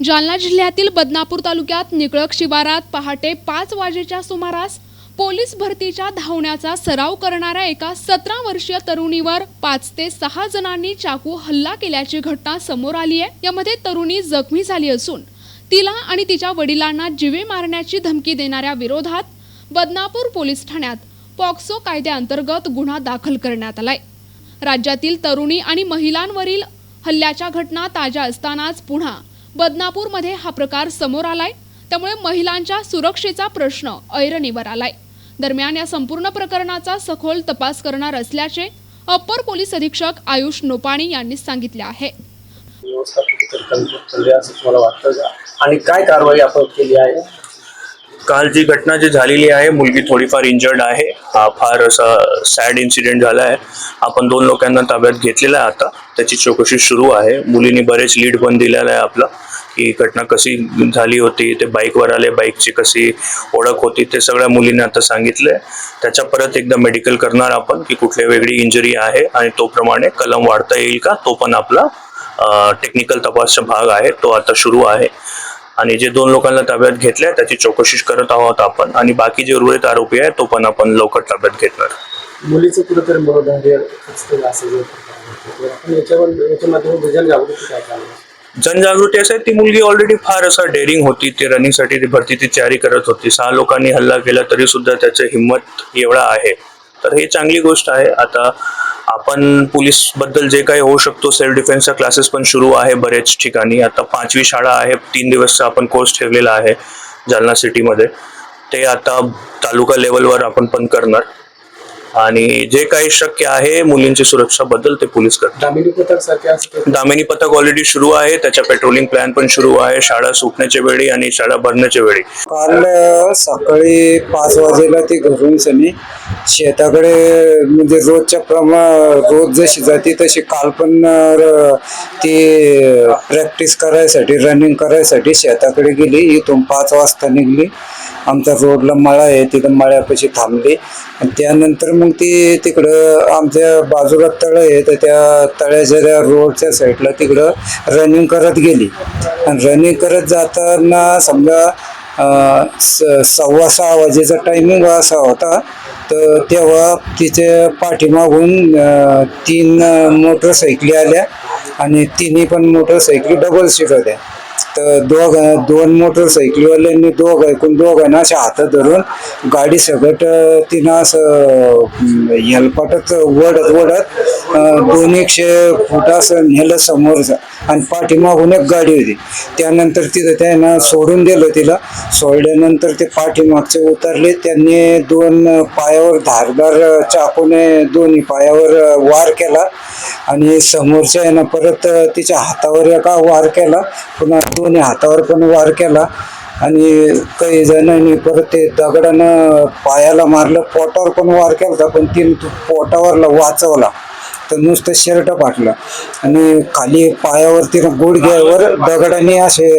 जालना जिल्ह्यातील बदनापूर तालुक्यात निकळक शिवारात पहाटे पाच वाजेच्या सुमारास पोलीस भरतीच्या धावण्याचा सराव करणाऱ्या एका सतरा वर्षीय तरुणीवर पाच ते सहा जणांनी चाकू हल्ला केल्याची घटना समोर आली आहे. यामध्ये तरुणी जखमी झाली असून तिला आणि तिच्या वडिलांना जिवे मारण्याची धमकी देणाऱ्या विरोधात बदनापूर पोलीस ठाण्यात पॉक्सो कायद्याअंतर्गत गुन्हा दाखल करण्यात आलाय. राज्यातील तरुणी आणि महिलांवरील हल्ल्याच्या घटना ताज्या असतानाच पुन्हा बदनापूरमध्ये हा प्रकार समोर आलाय. त्यामुळे महिलांच्या सुरक्षेचा प्रश्न ऐरणीवर आलाय. दरम्यान या संपूर्ण प्रकरणाचा सखोल तपास करणार असल्याचे अप्पर पोलीस अधीक्षक आयुष नोपाणी यांनी सांगितले आहे. व्यवस्था कुठेतरी चालली असं तुम्हाला वाटतं का? आणि काय कारवाई आपण केली आहे? काल जी घटना जी झालेली आहे मुलगी थोडीफार इंजर्ड आहे. हा फार असा सॅड इन्सिडेंट झाला आहे. आपण दोन लोकांना ताब्यात घेतलेला आहे आता. त्याची चौकशी सुरू आहे. मुलीने बरेच लीड पण दिलेला आहे आपला. की घटना कशी झाली होती ते बाईकवर आले बाईकची कशी ओळख होती ते सगळ्या मुलींनी आता सांगितलंय. त्याच्या परत एकदा मेडिकल करणार आपण की कुठली वेगळी इंजरी आहे आणि तो प्रमाणे कलम वाढता येईल का? तो पण आपला टेक्निकल तपासचा भाग आहे. तो आता सुरू आहे. आणि जे दोन लोकांना ताब्यात घेतलंय त्याची चौकशी करत आहोत आपण. आणि बाकी जे उर्वरित आरोपी आहे तो पण आपण लवकर ताब्यात घेणार मुलीचं कुठेतरी मनोधैर्य आहे. जनजागृती जनजागृती ती मुलगी ऑलरेडी फार असं डेअरिंग होती. ती रनिंगसाठी ती भरतीची तयारी करत होती. सहा लोकांनी हल्ला केला तरी सुद्धा त्याचं हिंमत एवढा आहे. तर ही चांगली गोष्ट आहे. आता आपण पोलीसबद्दल जे काही होऊ शकतो सेल्फ डिफेन्सचा क्लासेस पण सुरू आहे बरेच ठिकाणी. आता पाचवी शाळा आहे तीन दिवसचा आपण कोर्स ठेवलेला आहे जालना सिटीमध्ये ते आता तालुका लेवलवर आपण पण करणार. आणि जे काही शक्य आहे मुलींची सुरक्षाबद्दल ते पोलीस करतात. दामिनी पथक सारखे असं काही- दामिनी पथक ऑलरेडी सुरू आहे त्याच्या पेट्रोलिंग प्लॅन पण सुरू आहे शाळा सुटण्याच्या वेळी आणि शाळा भरण्याच्या वेळी. काल सकाळी पाच वाजेला ती घरून सनी शेताकडे म्हणजे रोजच्या प्रमा रोज जशी जाते तशी काल पण ती प्रॅक्टिस करायसाठी रनिंग करायसाठी शेताकडे गेली. इथून पाच वाजता निघली. आमच्या रोडला मळा आहे तिथं मळ्यापाशी थांबली. आणि त्यानंतर मग ती तिकडं आमच्या बाजूला तळं आहे तर त्या तळ्याच्या त्या रोडच्या साईडला तिकडं रनिंग करत गेली. आणि रनिंग करत जाताना समजा स- सव्वा सहा वाजेचा टायमिंग असा होता. तर तेव्हा तिच्या पाठीमागून तीन मोटरसायकली आल्या आणि तिन्ही पण मोटरसायकली डबल सीट होत्या. तर दोघ दोन मोटरसायकलीवाल्यांनी दोघ ऐकून दोघांना अशा हातात धरून गाडी सगट तिनं असं अं, वडत वडत दोन एकशे फूट असं नेलं समोरचं आणि पाठीमागून एक गाडी होती. त्यानंतर तिथं त्यानं सोडून दिलं तिला. सोडल्यानंतर ते पाठीमागचे उतरले. त्यांनी दोन पायावर धारदार चाकूने दोन्ही पायावर वार केला आणि समोरच्या यानं परत तिच्या हातावर एका वार केला. पुन्हा कोणी हातावर पण वार केला आणि काही जणांनी परत ते दगडानं पायाला मारलं पोटावर पण वार केला पण तिने तो पोटावरला वाचवला. तर नुसतं शर्ट फाटलं. आणि खाली पायावर तिनं गुडघ्यावर दगडाने असे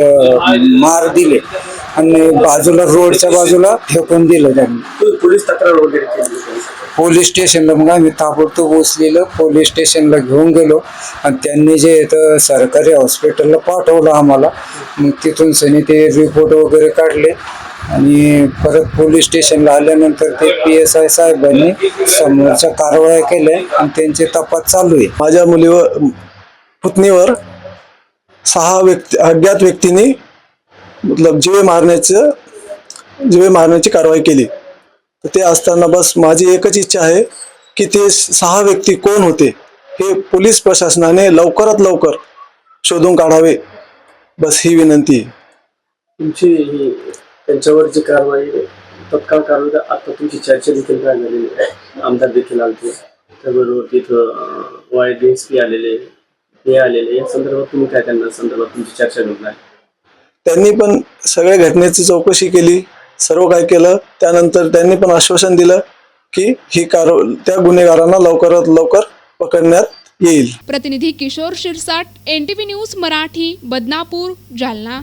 मार दिले. आणि बाजूला रोडच्या बाजूला फेकून दिलं त्यांनी. पोलीस तक्रार वगैरे केली का? पोलीस स्टेशनला मग आम्ही ताबडतोब उचलेलं पोलीस स्टेशनला घेऊन गेलो. आणि त्यांनी जे इथं सरकारी हॉस्पिटलला पाठवलं आम्हाला मग तिथून सनी ते रिपोर्ट वगैरे काढले. आणि परत पोलीस स्टेशनला आल्यानंतर ते पी एस आय साहेबांनी समोरच्या कारवाया केल्या आणि त्यांचे तपास चालू आहे. माझ्या मुलीवर पुतणीवर सहा व्यक्ती अज्ञात व्यक्तींनी मतलब जीवे मारण्याचं जिवे मारण्याची कारवाई केली. तर ते असताना बस माझी एकच इच्छा आहे की ते सहा व्यक्ती कोण होते हे पोलीस प्रशासनाने लवकरात लवकर शोधून काढावे. बस ही विनंती तुमची ही त्यांच्यावर जी कारवाई तत्काळ कारवाई आता तुमची चर्चा देखील काय झालेली आहे आमदार देखील आलते. त्याबरोबर तिथं वाय डी एस पी आलेले हे आलेले. या संदर्भात तुम्ही काय त्यांना संदर्भात तुमची चर्चा घेतलाय त्यांनी पण सगळ्या घटनेची चौकशी केली सर्व काय केलं त्यानंतर त्यांनी पण आश्वासन दिलं की ही कार त्या गुन्हेगारांना लवकरात लवकर पकडण्यात येईल. प्रतिनिधी Kishor Shirsat N T news Marathi Badnapur Jalna.